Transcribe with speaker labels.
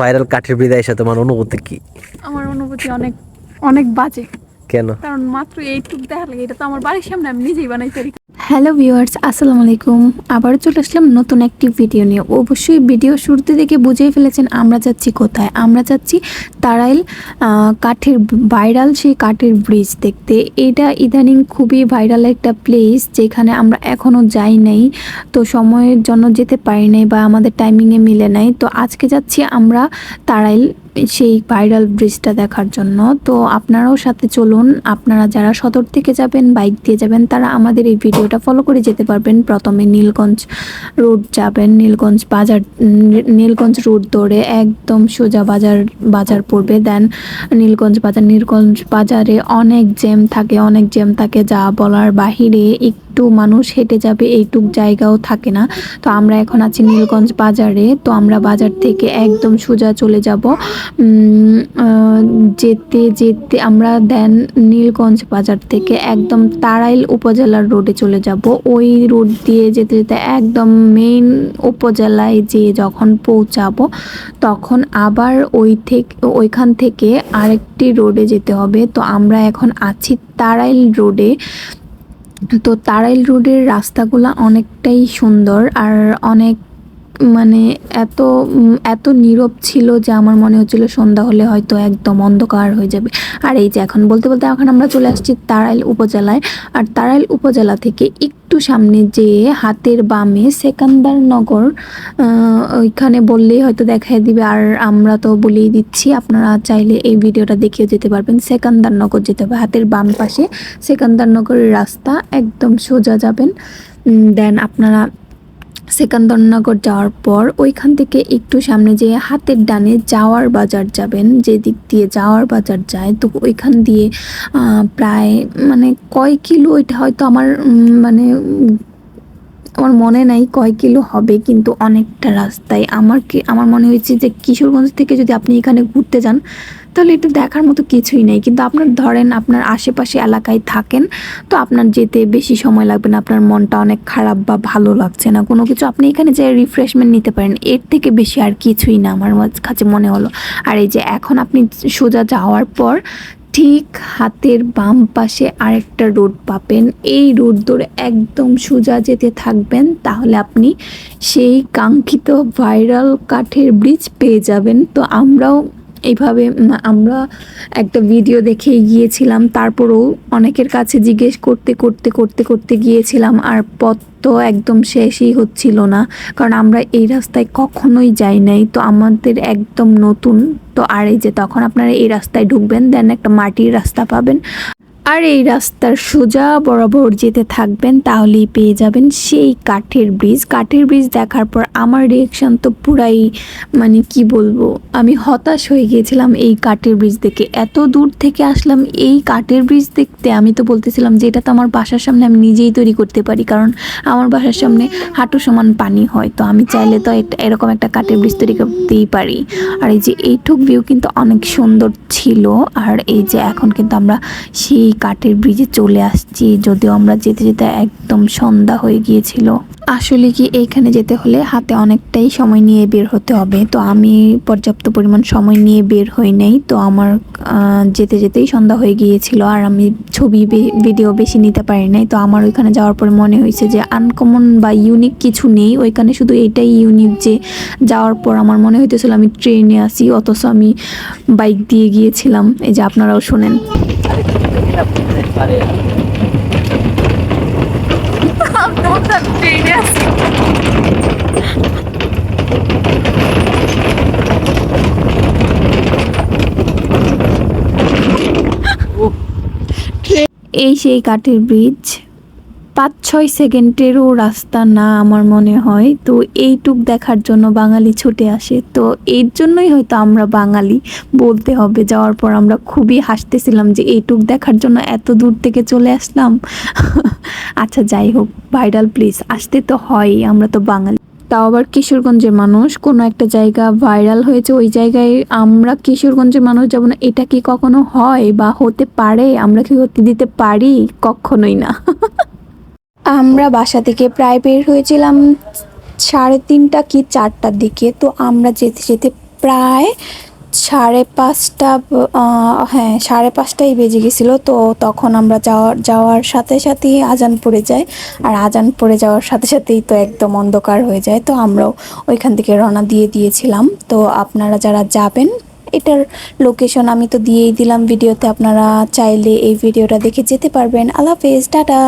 Speaker 1: Viral কাঠের বিদায় সাথে তোমার অনুভূতি কি?
Speaker 2: আমার অনুভূতি অনেক অনেক বাজে।
Speaker 1: কেন?
Speaker 2: কারণ মাত্র এইটুক দেখালে লাগে এটা তো আমার বাড়ির সামনে আমি নিজেই বানাই পারি
Speaker 3: হ্যালো ভিউয়ার্স, আসসালামু আলাইকুম। আবারও চলে আসলাম নতুন একটি ভিডিও নিয়ে। অবশ্যই ভিডিও শুরুতে দেখে বুঝেই ফেলেছেন আমরা যাচ্ছি কোথায়। আমরা যাচ্ছি তারাইল কাঠের ভাইরাল সেই কাঠের ব্রিজ দেখতে। এটা ইদানিং খুবই ভাইরাল একটা প্লেস যেখানে আমরা এখনও যাই নাই। তো সময়ের জন্য যেতে পারি নাই বা আমাদের টাইমিংয়ে মিলে নাই। তো আজকে যাচ্ছি আমরা তারাইল সেই ভাইরাল ব্রিজটা দেখার জন্য। তো আপনারাও সাথে চলুন। আপনারা যারা সদর থেকে যাবেন বাইক দিয়ে যাবেন, তারা আমাদের এই ভিডিওটা ফলো করে যেতে পারবেন। প্রথমে নীলগঞ্জ রোড যাবেন। নীলগঞ্জ বাজার, নীলগঞ্জ রোড ধরে একদম সোজা বাজার বাজার পড়বে। দেন নীলগঞ্জ বাজার, নীলগঞ্জ বাজারে অনেক জ্যাম থাকে, অনেক জ্যাম থাকে। যা বলার বাহিরে একটু মানুষ হেঁটে যাবে, এইটুক জায়গাও থাকে না। তো আমরা এখন আছি নীলগঞ্জ বাজারে, তো আমরা বাজার থেকে একদম সোজা চলে যাব। যেতে যেতে আমরা দেন নীলগঞ্জ বাজার থেকে একদম তারাইল উপজেলার রোডে চলে যাব। ওই রোড দিয়ে যেতে যেতে একদম মেইন উপজেলায় যে যখন পৌঁছাবো, তখন আবার ওই থেকে, ওইখান থেকে আরেকটি রোডে যেতে হবে। তো আমরা এখন আছি তারাইল রোডে। তো তারাইল রোডের রাস্তাগুলো অনেকটাই সুন্দর আর অনেক মানে এত এত নীরব ছিল যে আমার মনে হচ্ছিল সন্ধ্যা হলে হয়তো একদম অন্ধকার হয়ে যাবে। আর এই যে এখন বলতে বলতে এখন আমরা চলে আসছি তারাইল উপজেলায়। আর তারাইল উপজেলা থেকে একটু সামনে যে হাতের বামে সেকান্দার নগর ওইখানে বললেই হয়তো দেখাই দিবে। আর আমরা তো বলেই দিচ্ছি, আপনারা চাইলে এই ভিডিওটা দেখিয়ে যেতে পারবেন। সেকান্দার নগর যেতে হবে। হাতের বাম পাশে সেকান্দার নগরের রাস্তা একদম সোজা যাবেন। দেন আপনারা সেকান্দরনগর যাওয়ার পর ওইখান থেকে একটু সামনে যে হাতের ডানে যাওয়ার বাজার যাবেন যে দিক দিয়ে যাওয়ার বাজার যায়। তো ওইখান দিয়ে প্রায় মানে কয় কিলো, ওইটা হয়তো আমার মানে আমার মনে নাই কয় কিলো হবে, কিন্তু অনেকটা রাস্তায় আমার কি, আমার মনে হয়েছে যে কিশোরগঞ্জ থেকে যদি আপনি এখানে ঘুরতে যান, তাহলে এটা দেখার মতো কিছুই নেই। কিন্তু আপনার ধরেন আপনার আশেপাশে এলাকায় থাকেন, তো আপনার যেতে বেশি সময় লাগবে না, আপনার মনটা অনেক খারাপ বা ভালো লাগছে না। কোনো কিছু আপনি এখানে যে রিফ্রেশমেন্ট নিতে পারেন, এর থেকে বেশি আর কিছুই না আমার কাছে মনে হলো। আর এই যে এখন আপনি সোজা যাওয়ার পর ঠিক হাতের বাম পাশে আরেকটা রোড পাবেন। এই রোড ধরে একদম সোজা যেতে থাকবেন, তাহলে আপনি সেই কাঙ্ক্ষিত ভাইরাল কাঠের ব্রিজ পেয়ে যাবেন। তো আমরাও এইভাবে আমরা একটা ভিডিও দেখে গিয়েছিলাম, তারপরেও অনেকের কাছে জিজ্ঞেস করতে করতে করতে করতে গিয়েছিলাম, আর পথ তো একদম শেষই হচ্ছিল না, কারণ আমরা এই রাস্তায় কখনোই যাই নাই। তো আমাদের একদম নতুন, তো আর এই যে তখন আপনারা এই রাস্তায় ঢুকবেন দেন একটা মাটির রাস্তা পাবেন। আর এই রাস্তার সোজা বরাবর যেতে থাকবেন, তাহলেই পেয়ে যাবেন সেই কাঠের ব্রিজ কাঠের ব্রিজ দেখার পর আমার রিয়েকশান তো পুরাই মানে কি বলব, আমি হতাশ হয়ে গিয়েছিলাম এই কাঠের ব্রিজ দেখে। এত দূর থেকে আসলাম এই কাঠের ব্রিজ দেখতে, আমি তো বলতেছিলাম যে এটা তো আমার বাসার সামনে আমি নিজেই তৈরি করতে পারি, কারণ আমার বাসার সামনে হাঁটু সমান পানি হয়, তো আমি চাইলে তো এরকম একটা কাঠের ব্রিজ তৈরি করতেই পারি। আর এই যে এইটুক ভিউ কিন্তু অনেক সুন্দর ছিল, আর এই যে এখন কিন্তু আমরা সেই কাঠের ব্রিজে চলে আসছি, যদিও আমরা যেতে যেতে একদম সন্ধ্যা হয়ে গিয়েছিল। আসলে কি এইখানে যেতে হলে হাতে অনেকটাই সময় নিয়ে বের হতে হবে। তো আমি পর্যাপ্ত পরিমাণ সময় নিয়ে বের হই নাই, তো আমার যেতে যেতেই সন্ধ্যা হয়ে গিয়েছিল। আর আমি ছবি ভিডিও বেশি নিতে পারি নাই। তো আমার ওইখানে যাওয়ার পরে মনে হয়েছে যে আনকমন বা ইউনিক কিছু নেই। ওইখানে শুধু এটাই ইউনিক যে যাওয়ার পর আমার মনে হইতেছিল আমি ট্রেনে আসি অথচ আমি বাইক দিয়ে গিয়েছিলাম। এই যে আপনারাও শোনেন।
Speaker 2: তোমার ট্রেনে আছে
Speaker 3: এই সেই কাঠের ব্রিজ পাঁচ ছয় সেকেন্ডেরও রাস্তা না আমার মনে হয়। তো এইটুক দেখার জন্য বাঙালি ছুটে আসে। তো এর জন্যই হয়তো আমরা বাঙালি বলতে হবে। যাওয়ার পর আমরা খুবই হাসতেছিলাম যে এইটুক দেখার জন্য এত দূর থেকে চলে আসলাম। আচ্ছা যাই হোক, ভাইরাল প্লিজ আসতে তো হয় আমরা তো বাঙালি। তাও আবার কিশোরগঞ্জের মানুষ। কোনো একটা জায়গা ভাইরাল হয়েছে, ওই জায়গায় আমরা কিশোরগঞ্জের মানুষ যাব না। এটা কি কখনো হয় বা হতে পারে? আমরা কি হতে দিতে পারি? কখনোই না। আমরা বাসা থেকে প্রায় বের হয়েছিলাম সাড়ে তিনটা কি চারটার দিকে। তো আমরা যেতে যেতে প্রায় সাড়ে পাঁচটা হ্যাঁ সাড়ে পাঁচটাই বেজে গেছিল। তো তখন আমরা যাওয়ার যাওয়ার সাথে সাথেই আজান পড়ে যায়। আর আজান পড়ে যাওয়ার সাথে সাথেই তো একদম অন্ধকার হয়ে যায়। তো আমরাও ওইখান থেকে রওনা দিয়ে দিয়েছিলাম। তো আপনারা যারা যাবেন, এটার লোকেশন আমি তো দিয়েই দিলাম ভিডিওতে। আপনারা চাইলে এই ভিডিওটা দেখে যেতে পারবেন। আল্লাহ হাফেজ, টাটা।